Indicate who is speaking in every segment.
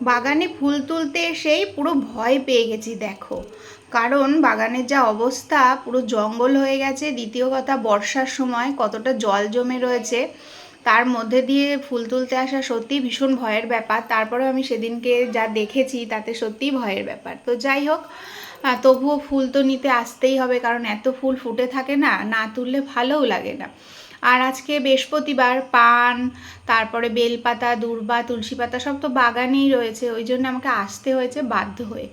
Speaker 1: বাগানে ফুল তুলতে এসেই পুরো ভয় পেয়ে গেছি, দেখো। কারণ বাগানের যা অবস্থা, পুরো জঙ্গল হয়ে গেছে। দ্বিতীয় কথা, বর্ষার সময় কতটা জল জমে রয়েছে, তার মধ্যে দিয়ে ফুল তুলতে আসা সত্যিই ভীষণ ভয়ের ব্যাপার। তারপরেও আমি সেদিনকে যা দেখেছি, তাতে সত্যিই ভয়ের ব্যাপার। তো যাই হোক তবুও ফুল তো নিতে আসতেই হবে, কারণ এত ফুল ফুটে থাকে না না তুললে ভালোও লাগে না। আর আজকে বৃহস্পতিবার পান, তারপরে বেলপাতা, দূর্বা, তুলসী পাতা সব তো বাগানেই রয়েছে, ওই জন্য আমাকে আসতে হয়েছে বাধ্য হয়ে।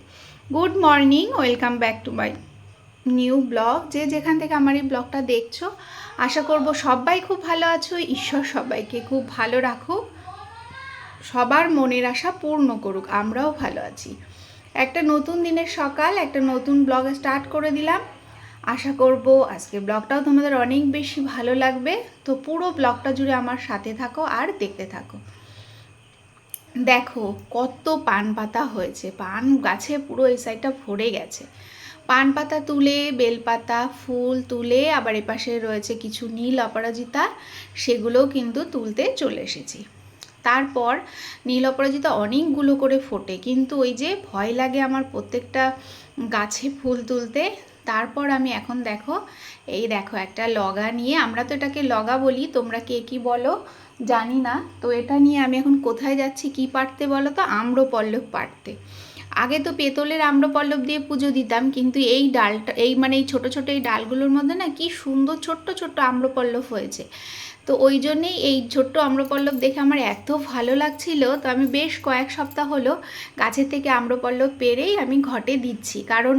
Speaker 1: Good morning, welcome back to my new blog. যে যেখান থেকে আমার এই ব্লগটা দেখছ, আশা করব সবাই খুব ভালো আছো, ঈশ্বর সবাইকে খুব ভালো রাখুক, সবার মনের আশা পূর্ণ করুক, আমরাও ভালো আছি। একটা নতুন দিনের সকাল, একটা নতুন ব্লগ স্টার্ট করে দিলাম। আশা করব আজকে ব্লগটাও তোমাদের অনেক বেশি ভালো লাগবে। তো পুরো ব্লগটা জুড়ে আমার সাথে থাকো আর দেখতে থাকো। দেখো, কত পান পাতা হয়েছে। পান গাছে পুরো এই সাইডটা ভরে গেছে। পান পাতা তুলে বেলপাতা ফুল তুলে, আবার এপাশে রয়েছে কিছু নীল অপরাজিতা, সেগুলোও কিন্তু তুলতে চলে এসেছি। তারপর নীল অপরাজিতা অনেকগুলো করে ফোটে, কিন্তু ওই যে ভয় লাগে আমার প্রত্যেকটা গাছে ফুল তুলতে। তারপর আমি এখন দেখো, এই দেখো একটা লগা নিয়ে, আমরা তো এটাকে লগা বলি, তোমরা কে কি বলো? জানি না। তো এটা নিয়ে আমি এখন কোথায় যাচ্ছি, কি পারতে বলো তো? আম্রপল্লব পারতে। আগে তো পেতলের আম্রপল্লব দিয়ে পুজো দিতাম, কিন্তু এই ডালটা, এই মানে এই ছোটো ছোটো এই ডালগুলোর মধ্যে না কি সুন্দর ছোট্ট ছোট্ট আম্রপল্লব হয়েছে। তো ওই জন্যেই এই ছোট্ট আম্রপল্লব দেখে আমার এত ভালো লাগছিল। তো আমি বেশ কয়েক সপ্তাহ হলো গাছের থেকে আম্রপল্লব পেরেই আমি ঘটে দিচ্ছি। কারণ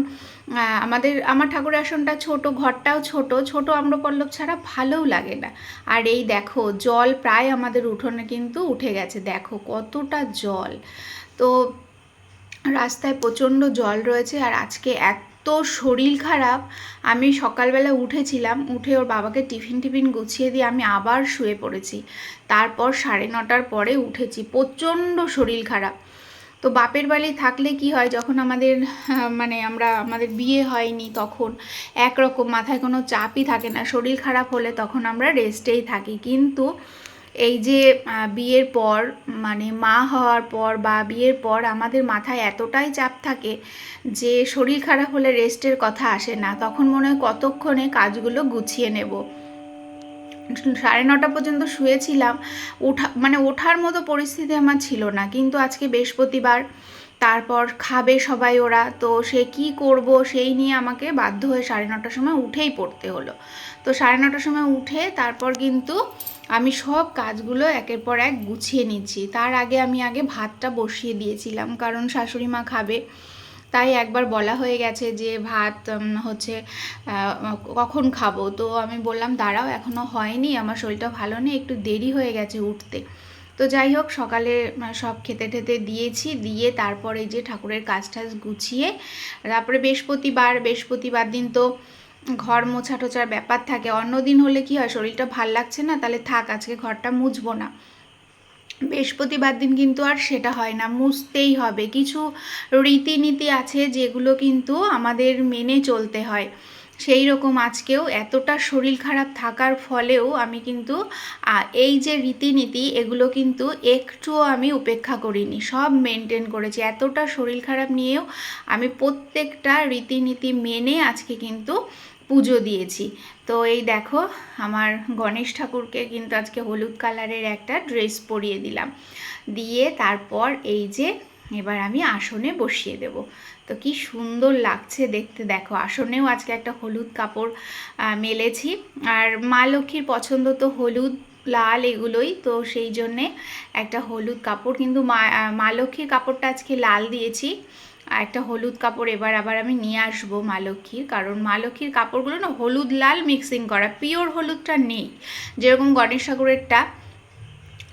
Speaker 1: আমাদের, আমার ঠাকুর আসনটা ছোট, ঘরটাও ছোট ছোট আম্রপল্লব ছাড়া ভালোও লাগে না। আর এই দেখো, জল প্রায় আমাদের উঠোনে কিন্তু উঠে গেছে। দেখো কতটা জল। তো রাস্তায় প্রচণ্ড জল রয়েছে আর আজকে এত শরীর খারাপ, আমি সকালবেলা উঠেছিলাম, উঠে ওর বাবাকে টিফিন টিফিন গুছিয়ে দিয়ে আমি আবার শুয়ে পড়েছি। তারপর সাড়ে নটার পরে উঠেছি, প্রচণ্ড শরীর খারাপ। তো বাপের বাড়ি থাকলে কি হয়, যখন আমাদের মানে আমরা, আমাদের বিয়ে হয়নি তখন, একরকম মাথায় কোনো চাপই থাকে না। শরীর খারাপ হলে তখন আমরা রেস্টেই থাকি। কিন্তু এই যে বিয়ের পর মানে মা হওয়ার পর বা বিয়ের পর আমাদের মাথায় এতটাই চাপ থাকে যে, শরীর খারাপ হলে রেস্টের কথা আসে না। তখন মনে হয় কতক্ষণে কাজগুলো গুছিয়ে নেব। সাড়ে নটা পর্যন্ত শুয়েছিলাম। ওঠা মানে ওঠার মতো পরিস্থিতি আমার ছিল না। কিন্তু আজকে বৃহস্পতিবার, তারপর খাবে সবাই ওরা। তো সে কি করব সেই নিয়ে আমাকে বাধ্য হয়ে সাড়ে নটার সময় উঠেই পড়তে হলো। তো সাড়ে নটার সময় উঠে তারপর কিন্তু আমি সব কাজগুলো একের পর এক গুছিয়ে নিচ্ছি। তার আগে আমি আগে ভাতটা বসিয়ে দিয়েছিলাম, কারণ শাশুড়ি মা খাবে। তাই একবার বলা হয়ে গেছে যে, ভাত হচ্ছে কখন খাব? তো আমি বললাম, দাঁড়াও এখনও হয়নি, আমার শরীরটা ভালো নেই, একটু দেরি হয়ে গেছে উঠতে। তো যাই হোক, সকালে সব খেতে টেতে দিয়েছি, দিয়ে তারপরে যে ঠাকুরের কাজ টাজ গুছিয়ে, তারপরে বৃহস্পতিবার বৃহস্পতিবার দিন তো ঘর মোছা টোছার ব্যাপার থাকে। অন্য দিন হলে কি হয়, শরীরটা ভালো লাগছে না, তাহলে থাক, আজকে ঘরটা মুছবো না। বৃহস্পতিবার দিন কিন্তু আর সেটা হয় না, মুছতেই হবে। কিছু রীতিনীতি আছে যেগুলো কিন্তু আমাদের মেনে চলতে হয়। সেই রকম আজকেও এতটা শরীর খারাপ থাকার ফলেও আমি কিন্তু এই যে রীতিনীতি, এগুলো কিন্তু একটুও আমি উপেক্ষা করিনি। সব মেনটেন করেছি। এতটা শরীর খারাপ নিয়েও আমি প্রত্যেকটা রীতিনীতি মেনে আজকে কিন্তু পুজো দিয়েছি। তো এই দেখো, আমার গণেশ ঠাকুরকে কিন্তু আজকে হলুদ কালারের একটা ড্রেস পরিয়ে দিলাম। দিয়ে তারপর এই যে এবার আমি আসনে বসিয়ে দেব। তো কি সুন্দর লাগছে দেখতে, দেখো, আসনেও আজকে একটা হলুদ কাপড় মেলেছি। আর মা লক্ষ্মীর পছন্দ তো হলুদ, লাল এগুলোই, তো সেই জন্যে একটা হলুদ কাপড়। কিন্তু মা মা লক্ষ্মীর কাপড়টা আজকে লাল দিয়েছি। আর একটা হলুদ কাপড় এবার আবার আমি নিয়ে আসব মা লক্ষ্মীর, কারণ মা লক্ষ্মীর কাপড়গুলো না হলুদ লাল মিক্সিং করা পিওর হলুদটা নেই। যেরকম গণেশ ঠাকুরেরটা,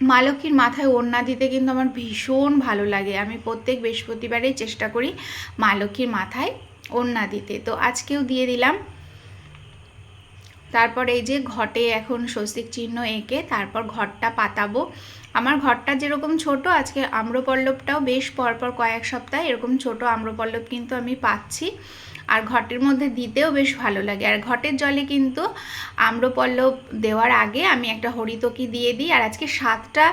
Speaker 1: মা লক্ষ্মীর মাথায় ওড়না দিতে কিন্তু আমার ভীষণ ভালো লাগে। আমি প্রত্যেক বৃহস্পতিবারেই চেষ্টা করি মা লক্ষ্মীর মাথায় ওড়না দিতে। তো আজকেও দিয়ে দিলাম। তারপর এই যে ঘটে এখন স্বস্তিক চিহ্ন এঁকে, তারপর ঘরটা পাতাবো। আমার ঘরটা যেরকম ছোট, আজকে আম্রপল্লবটাও বেশ পরপর কয়েক সপ্তাহ এরকম ছোট আম্রপল্লব কিন্তু আমি পাচ্ছি। আর ঘটের মধ্যে দিতেও বেশ ভালো লাগে। আর ঘটের জলে কিন্তু আম্রপল্লব দেওয়ার আগে আমি একটা হরিতকি দিয়ে দিই। আর আজকে সাতটা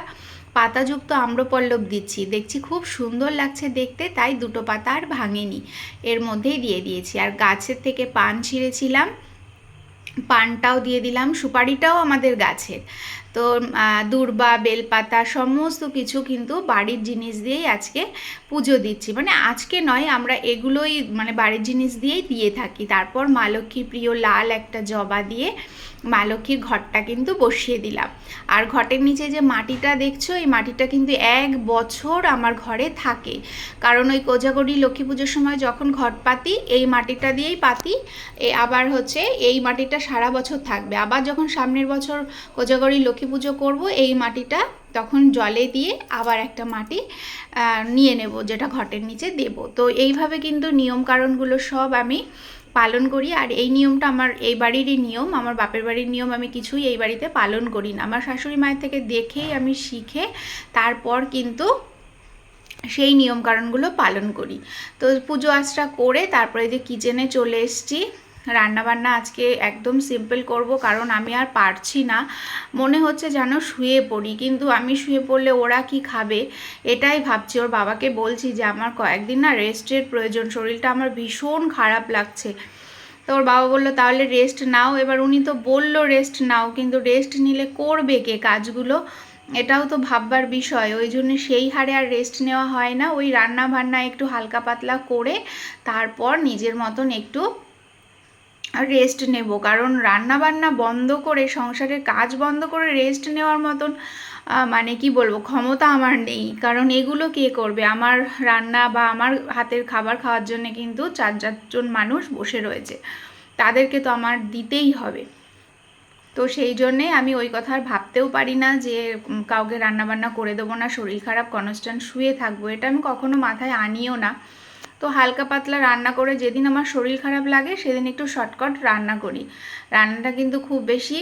Speaker 1: পাতাযুক্ত আম্রপল্লব দিচ্ছি। দেখছি খুব সুন্দর লাগছে দেখতে, তাই দুটো পাতা আর ভাঙেনি। এর মধ্যেই দিয়ে দিয়েছি। আর গাছের থেকে পান ছিঁড়েছিলাম। পানটাও দিয়ে দিলাম। সুপারিটাও আমাদের গাছের। তো দূর্বা, বেলপাতা সমস্ত কিছু কিন্তু বাড়ির জিনিস দিয়েই আজকে পুজো দিচ্ছি। মানে আজকে নয়, আমরা এগুলোই মানে বাড়ির জিনিস দিয়েই দিয়ে থাকি। তারপর মা লক্ষ্মীর প্রিয় লাল একটা জবা দিয়ে মা লক্ষ্মীর ঘরটা কিন্তু বসিয়ে দিলাম। আর ঘটের নিচে যে মাটিটা দেখছ, এই মাটিটা কিন্তু এক বছর আমার ঘরে থাকে। কারণ ওই কোজাগরি লক্ষ্মী পুজোর সময় যখন ঘট পাতি, এই মাটিটা দিয়েই পাতি। আবার হচ্ছে, এই মাটিটা সারা বছর থাকবে। আবার যখন সামনের বছর কোজাগরি লক্ষ্মী পুজো করব, এই মাটিটা তখন জলে দিয়ে আবার একটা মাটি নিয়ে নেব যেটা ঘটের নিচে দেব। তো এইভাবে কিন্তু নিয়ম কারণগুলো সব আমি পালন করি আর এই নিয়মটা আমার এই বাড়িরই নিয়ম, আমার বাপের বাড়ির নিয়ম আমি কিছুই এই বাড়িতে পালন করি না। আমার শাশুড়ি মায়ের থেকে দেখেই আমি শিখে তারপর কিন্তু সেই নিয়ম কারণগুলো পালন করি। তো পুজো আচরা করে তারপরে যে কিচেনে চলে এসছি রান্নাবান্না আজকে একদম সিম্পল করব, কারণ আমি আর পারছি না। মনে হচ্ছে যেন শুয়ে পড়ি, কিন্তু আমি শুয়ে পড়লে ওরা কি খাবে? এটাই ভাবছি। ওর বাবাকে বলছি যে, আমার কয়েকদিন না রেস্টের প্রয়োজন, শরীরটা আমার ভীষণ খারাপ লাগছে। তো ওর বাবা বলল, তাহলে রেস্ট নাও। এবার উনি তো বলল রেস্ট নাও। কিন্তু রেস্ট নিলে করবে কে কাজগুলো? এটাও তো ভাববার বিষয়। ওই জন্য সেই হারে আর রেস্ট নেওয়া হয় না। ওই রান্না বান্না একটু হালকা পাতলা করে, তারপর নিজের মতন একটু রেস্ট নেব। কারণ রান্না বান্না বন্ধ করে, সংসারের কাজ বন্ধ করে রেস্ট নেওয়ার মতন মানে কি বলব, ক্ষমতা আমার নেই। কারণ এগুলো কে করবে? আমার রান্না বা আমার হাতের খাবার খাওয়ার জন্য কিন্তু চার চারজন মানুষ বসে রয়েছে। তাদেরকে তো আমার দিতেই হবে। তো সেই জন্যে আমি ওই কথা আর ভাবতেও পারি না যে কাউকে রান্নাবান্না করে দেবো না, শরীর খারাপ কনস্ট্যান্ট শুয়ে থাকব। এটা আমি কখনো মাথায় আনিও না। তো হালকা পাতলা রান্না করে যেদিন আমার শরীর খারাপ লাগে, সেদিন একটু শর্টকাট রান্না করি। রান্নাটা কিন্তু খুব বেশি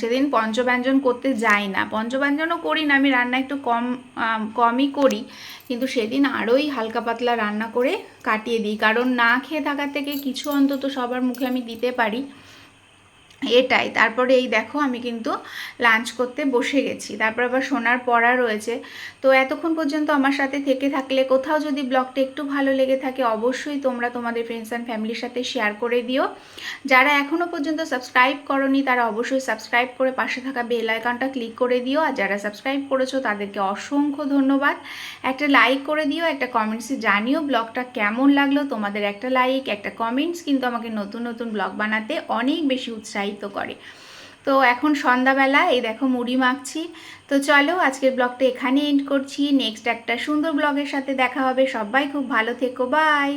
Speaker 1: সেদিন পঞ্চব্যঞ্জন করতে যাই না। পঞ্চব্যঞ্জনও করি না, আমি রান্না একটু কম কমই করি। কিন্তু সেদিন আরোই হালকা পাতলা রান্না করে কাটিয়ে দিই। কারণ না খেয়ে থাকার থেকে কিছু অন্তত সবার মুখে আমি দিতে পারি। এটাই। তারপরে এই দেখো আমি কিন্তু লাঞ্চ করতে বসে গেছি। তারপর আবার সোনার পড়া রয়েছে। তো এতক্ষণ পর্যন্ত আমার সাথে থেকে থাকলে, কোথাও যদি ব্লগটা একটু ভালো লেগে থাকে, অবশ্যই তোমরা তোমাদের ফ্রেন্ডস অ্যান্ড ফ্যামিলির সাথে শেয়ার করে দিও। যারা এখনও পর্যন্ত সাবস্ক্রাইব করনি, তারা অবশ্যই সাবস্ক্রাইব করে পাশে থাকা বেল আইকনটা ক্লিক করে দিও। আর যারা সাবস্ক্রাইব করেছ, তাদেরকে অসংখ্য ধন্যবাদ। একটা লাইক করে দিও, একটা কমেন্টসে জানিও ব্লগটা কেমন লাগল। তোমাদের একটা লাইক একটা কমেন্টস কিন্তু আমাকে নতুন নতুন ব্লগ বানাতে অনেক বেশি উৎসাহিত উৎসাহিত করে। তো এখন সন্ধ্যাবেলা, এই দেখো মুড়ি মাখছি। তো চলো আজকের ব্লগটা এখানে এন্ড করছি। নেক্সট একটা সুন্দর ব্লগের সাথে দেখা হবে। সবাই খুব ভালো থেকো। বাই